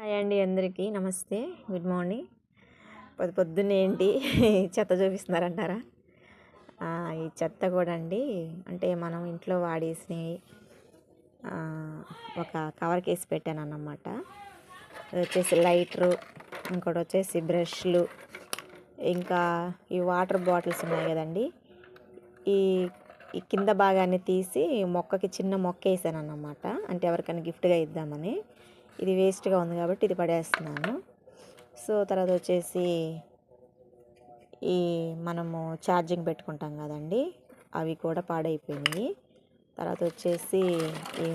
Hi అండి అందరికీ. నమస్తే. Good morning. పొద్దు పొద్దున్నే ఏంటి? చెత్త చూపిస్తున్నారంటారా? ఈ చెత్త కూడా అండి. అంటే మనం ఇంట్లో వాడేసినవి ఒక కవర్ కేసి పెట్టాను అన్నమాట వచ్చేసి లైటరు ఇంకోటి వచ్చేసి బ్రష్లు ఇంకా ఈ వాటర్ బాటిల్స్ ఉన్నాయి కదండి. ఈ ఈ కింద భాగాన్ని తీసి మొక్కకి చిన్న మొక్క వేసాను అన్నమాట అంటే ఎవరికైనా గిఫ్ట్గా ఇద్దామని. ఇది వేస్ట్గా ఉంది కాబట్టి ఇది పడేస్తున్నాను. సో తర్వాత వచ్చేసి ఈ మనము ఛార్జింగ్ పెట్టుకుంటాం కదండి అవి కూడా పాడైపోయినాయి. తర్వాత వచ్చేసి ఈ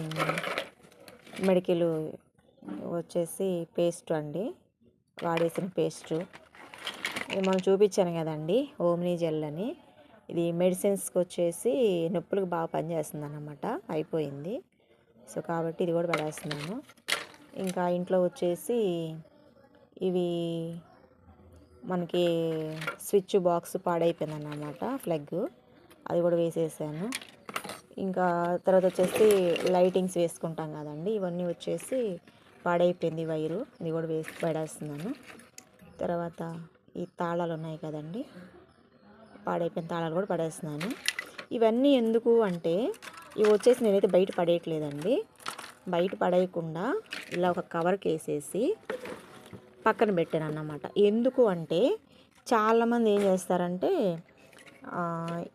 మెడికల్ వచ్చేసి పేస్ట్ అండి వాడేసిన పేస్టు. ఇది మనం చూపించాను కదండి ఓమ్నీ జెల్ అని. ఇది మెడిసిన్స్కి వచ్చేసి నొప్పులకు బాగా పనిచేస్తుంది అన్నమాట అయిపోయింది. సో కాబట్టి ఇది కూడా పడేస్తున్నాను. ఇంకా ఇంట్లో వచ్చేసి ఇవి మనకి స్విచ్ బాక్స్ పాడైపోయింది అన్నమాట ప్లగ్ అది కూడా వేసేసాను. ఇంకా తర్వాత వచ్చేసి లైటింగ్స్ వేసుకుంటాం కదండి ఇవన్నీ వచ్చేసి పాడైపోయింది వైరు. ఇది కూడా వేసి పడేస్తున్నాను. తర్వాత ఈ తాళాలు ఉన్నాయి కదండి పాడైపోయిన తాళాలు కూడా పడేస్తున్నాను. ఇవన్నీ ఎందుకు అంటే ఇవి వచ్చేసి నేనైతే బయట పడేయట్లేదండి. బయట పడేయకుండా ఇలా ఒక కవర్కి వేసేసి పక్కన పెట్టాను అన్నమాట ఎందుకు అంటే చాలామంది ఏం చేస్తారంటే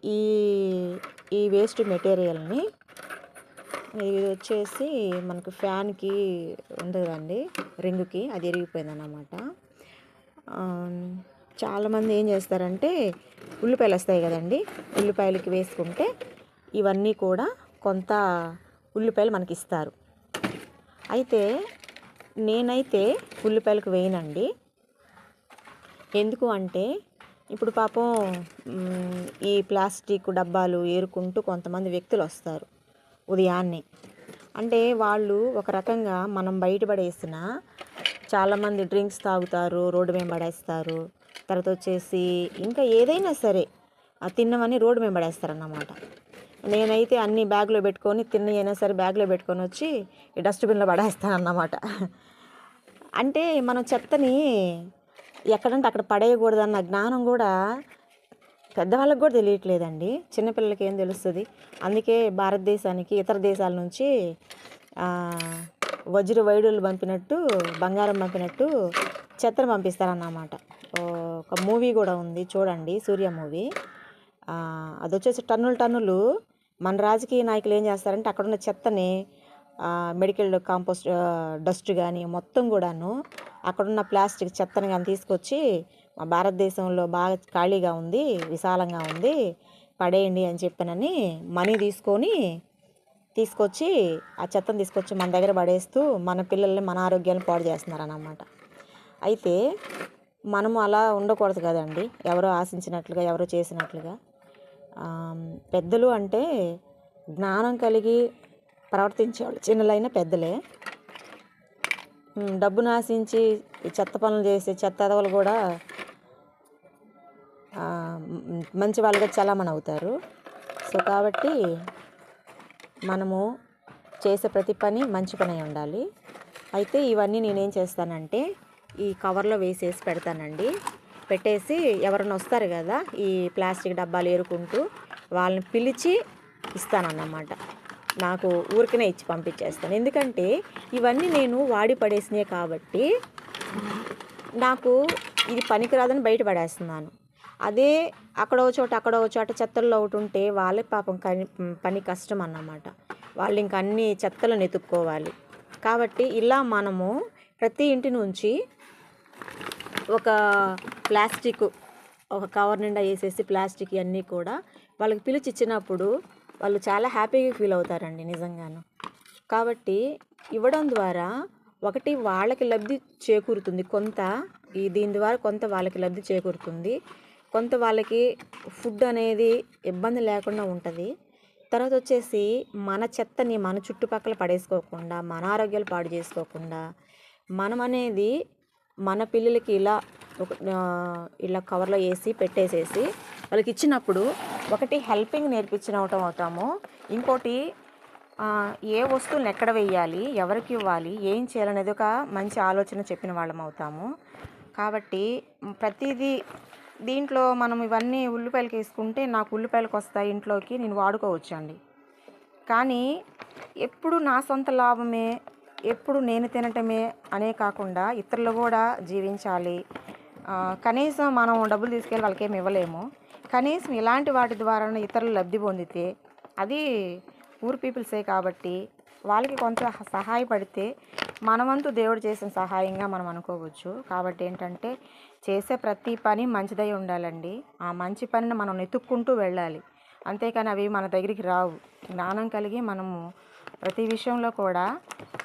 ఈ ఈ వేస్ట్ మెటీరియల్ని ఇది వచ్చేసి మనకు ఫ్యాన్కి ఉంది కదండి రింగుకి అది ఇరిగిపోయింది అన్నమాట చాలామంది ఏం చేస్తారంటే ఉల్లిపాయలు వస్తాయి కదండి ఉల్లిపాయలకి వేసుకుంటే ఇవన్నీ కూడా కొంత ఉల్లిపాయలు మనకి ఇస్తారు అయితే నేనైతే ఉల్లిపాయలకు వేయనండి. ఎందుకు అంటే ఇప్పుడు పాపం ఈ ప్లాస్టిక్ డబ్బాలు ఏరుకుంటూ కొంతమంది వ్యక్తులు వస్తారు ఉదయాన్నే. అంటే వాళ్ళు ఒక రకంగా మనం బయటపడేసిన చాలామంది డ్రింక్స్ తాగుతారు రోడ్డు మీద పడేస్తారు. తర్వాత వచ్చేసి ఇంకా ఏదైనా సరే తిన్నవని రోడ్డు మీద పడేస్తారన్నమాట. నేనైతే అన్ని బ్యాగ్లో పెట్టుకొని తిన్నైనా సరే బ్యాగ్లో పెట్టుకొని వచ్చి ఈ డస్ట్బిన్లో పడేస్తాను అన్నమాట అంటే మనం చెత్తని ఎక్కడంటే అక్కడ పడేయకూడదన్న జ్ఞానం కూడా పెద్దవాళ్ళకి కూడా తెలియట్లేదండి. చిన్నపిల్లలకి ఏం తెలుస్తుంది? అందుకే భారతదేశానికి ఇతర దేశాల నుంచి వజ్ర వైడులు పంపినట్టు బంగారం పంపినట్టు చెత్తను పంపిస్తారన్నమాట. ఒక మూవీ కూడా ఉంది చూడండి సూర్య మూవీ. అది వచ్చేసి టన్నులు టన్నులు మన రాజకీయ నాయకులు ఏం చేస్తారంటే అక్కడున్న చెత్తని మెడికల్ కాంపోస్ట్ డస్ట్ కానీ మొత్తం కూడాను అక్కడున్న ప్లాస్టిక్ చెత్తని కానీ తీసుకొచ్చి మా భారతదేశంలో బాగా ఖాళీగా ఉంది విశాలంగా ఉంది పడేయండి అని చెప్పానని మనీ తీసుకొని తీసుకొచ్చి ఆ చెత్తను తీసుకొచ్చి మన దగ్గర పడేస్తూ మన పిల్లల్ని మన ఆరోగ్యాన్ని పాడు చేస్తున్నారు అన్నమాట అయితే మనము అలా ఉండకూడదు కదండి ఎవరో ఆశించినట్లుగా ఎవరో చేసినట్లుగా. పెద్దలు అంటే జ్ఞానం కలిగి ప్రవర్తించేవాళ్ళు. చిన్నలైన పెద్దలే. డబ్బును ఆశించి ఈ చెత్త పనులు చేసే చెత్త ఎదవలు కూడా మంచి వాళ్ళుగా చలామణి అవుతారు. సో కాబట్టి మనము చేసే ప్రతి పని మంచి పని అయి ఉండాలి. అయితే ఇవన్నీ నేనేం చేస్తానంటే ఈ కవర్లో వేసేసి పెడతానండి. పెట్టేసి ఎవరైనా వస్తారు కదా ఈ ప్లాస్టిక్ డబ్బాలు ఏరుకుంటూ వాళ్ళని పిలిచి ఇస్తానన్నమాట. నాకు ఊరికనే ఇచ్చి పంపించేస్తాను. ఎందుకంటే ఇవన్నీ నేను వాడి పడేసినాయి కాబట్టి నాకు ఇది పనికిరాదని బయట పడేస్తున్నాను. అదే అక్కడో చోట అక్కడో చోట చెత్తల్లో ఒకటి ఉంటే వాళ్ళ పాపం కని పని కష్టం అన్నమాట. వాళ్ళు ఇంక అన్ని చెత్తలను ఎత్తుక్కోవాలి కాబట్టి ఇలా మనము ప్రతి ఇంటి నుంచి ఒక ప్లాస్టిక్ ఒక కవర్ నిండా వేసేసి ప్లాస్టిక్ అన్నీ కూడా వాళ్ళకి పిలిచి ఇచ్చినప్పుడు వాళ్ళు చాలా హ్యాపీగా ఫీల్ అవుతారండి నిజంగాను. కాబట్టి ఇవ్వడం ద్వారా ఒకటి వాళ్ళకి లబ్ధి చేకూరుతుంది. కొంత ఈ దీని ద్వారా కొంత వాళ్ళకి లబ్ధి చేకూరుతుంది. కొంత వాళ్ళకి ఫుడ్ అనేది ఇబ్బంది లేకుండా ఉంటుంది. తర్వాత వచ్చేసి మన చెత్తని మన చుట్టుపక్కల పడేసుకోకుండా మన ఆరోగ్యాలు పాడు చేసుకోకుండా మనం అనేది మన పిల్లలకి ఇలా ఒక ఇలా కవర్లో వేసి పెట్టేసేసి వాళ్ళకి ఇచ్చినప్పుడు ఒకటి హెల్పింగ్ నేర్పించిన అవటం అవుతాము. ఇంకోటి ఏ వస్తువులను ఎక్కడ వేయాలి ఎవరికి ఇవ్వాలి ఏం చేయాలనేది ఒక మంచి ఆలోచన చెప్పిన వాళ్ళం అవుతాము. కాబట్టి ప్రతిదీ దీంట్లో మనం ఇవన్నీ ఉల్లిపాయలకి వేసుకుంటే నాకు ఉల్లిపాయలకు వస్తాయి ఇంట్లోకి నేను వాడుకోవచ్చు అండి కానీ ఎప్పుడు నా సొంత లాభమే ఎప్పుడు నేను తినటమే అనే కాకుండా ఇతరులు కూడా జీవించాలి. కనీసం మనం డబ్బులు తీసుకెళ్ళి వాళ్ళకేమి ఇవ్వలేము. కనీసం ఇలాంటి వాటి ద్వారా ఇతరులు లబ్ధి పొందితే అది పూర్ పీపుల్సే కాబట్టి వాళ్ళకి కొంత సహాయపడితే మనవంతు దేవుడు చేసిన సహాయంగా మనం అనుకోవచ్చు. కాబట్టి ఏంటంటే చేసే ప్రతి పని మంచిదై ఉండాలండి. ఆ మంచి పనిని మనం వెతుక్కుంటూ వెళ్ళాలి. అంతేకాని అవి మన దగ్గరికి రావు. జ్ఞానం కలిగి మనము ప్రతి విషయంలో కూడా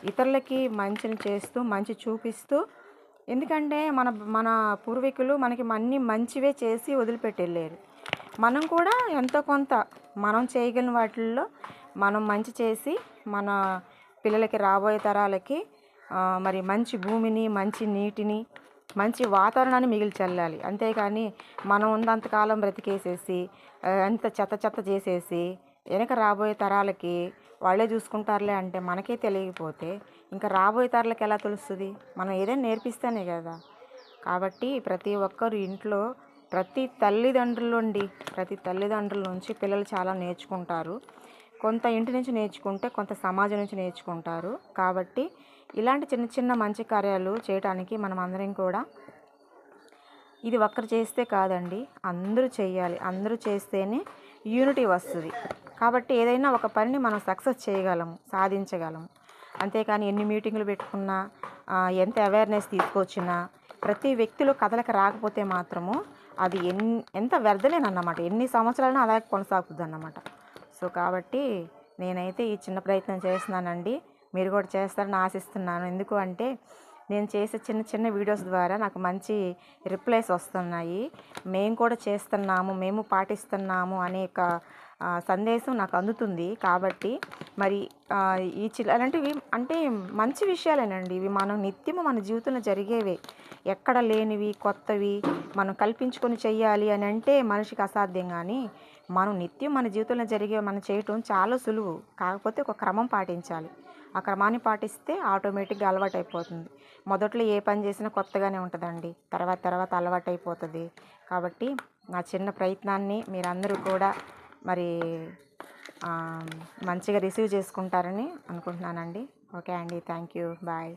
ఇతరులకి మంచిని చేస్తూ మంచి చూపిస్తూ ఎందుకంటే మన మన పూర్వీకులు మనకి అన్ని మంచివే చేసి వదిలిపెట్టెళ్ళారు. మనం కూడా ఎంతో కొంత మనం చేయగలిగిన వాటిల్లో మనం మంచి చేసి మన పిల్లలకి రాబోయే తరాలకి మరి మంచి భూమిని మంచి నీటిని మంచి వాతావరణాన్ని మిగిలి చల్లాలి. అంతేకాని మనం ఉన్నంతకాలం బ్రతికేసేసి అంత చెత్త చెత్త చేసేసి వెనక రాబోయే తరాలకి వాళ్ళే చూసుకుంటారులే అంటే మనకే తెలియకపోతే ఇంకా రాబోయే తరాలకు ఎలా తెలుస్తుంది? మనం ఏదైనా నేర్పిస్తేనే కదా. కాబట్టి ప్రతి ఒక్కరు ఇంట్లో ప్రతి తల్లిదండ్రులు నుండి ప్రతి తల్లిదండ్రుల నుంచి పిల్లలు చాలా నేర్చుకుంటారు. కొంత ఇంటి నుంచి నేర్చుకుంటే కొంత సమాజం నుంచి నేర్చుకుంటారు. కాబట్టి ఇలాంటి చిన్న చిన్న మంచి కార్యాలు చేయడానికి మనం అందరం కూడా ఇది ఒక్కరు చేస్తే కాదండి అందరూ చేయాలి. అందరూ చేస్తేనే యూనిటీ వస్తుంది. కాబట్టి ఏదైనా ఒక పనిని మనం సక్సెస్ చేయగలము సాధించగలము. అంతేకాని ఎన్ని మీటింగులు పెట్టుకున్నా ఎంత అవేర్నెస్ తీసుకొచ్చినా ప్రతి వ్యక్తిలో కథలకు రాకపోతే మాత్రము అది ఎన్ ఎంత వ్యర్థలేనన్నమాట. ఎన్ని సంవత్సరాలైనా అలాగే కొనసాగుతుంది అన్నమాట సో కాబట్టి నేనైతే ఈ చిన్న ప్రయత్నం చేస్తున్నానండి. మీరు కూడా చేస్తారని ఆశిస్తున్నాను. ఎందుకు అంటే నేను చేసే చిన్న చిన్న వీడియోస్ ద్వారా నాకు మంచి రిప్లైస్ వస్తున్నాయి. మేము కూడా చేస్తున్నాము మేము పాటిస్తున్నాము అనే ఒక సందేశం నాకు అందుతుంది కాబట్టి మరి ఈ చిల్ అలాంటివి అంటే మంచి విషయాలేనండి. ఇవి మనం నిత్యము మన జీవితంలో జరిగేవే. ఎక్కడ లేనివి కొత్తవి మనం కల్పించుకొని చేయాలి అని అంటే మనిషికి అసాధ్యం కానీ మనం నిత్యం మన జీవితంలో జరిగే మనం చేయటం చాలా సులువు. కాకపోతే ఒక క్రమం పాటించాలి. ఆ క్రమాన్ని పాటిస్తే ఆటోమేటిక్గా అలవాటు అయిపోతుంది మొదట్లో ఏ పని చేసినా కొత్తగానే ఉంటుందండి. తర్వాత తర్వాత అలవాటు అయిపోతుంది కాబట్టి నా చిన్న ప్రయత్నాన్ని మీరందరూ కూడా మరి మంచిగా రిసీవ్ చేసుకుంటారని అనుకుంటున్నానండి. ఓకే అండి. Thank you. బాయ్.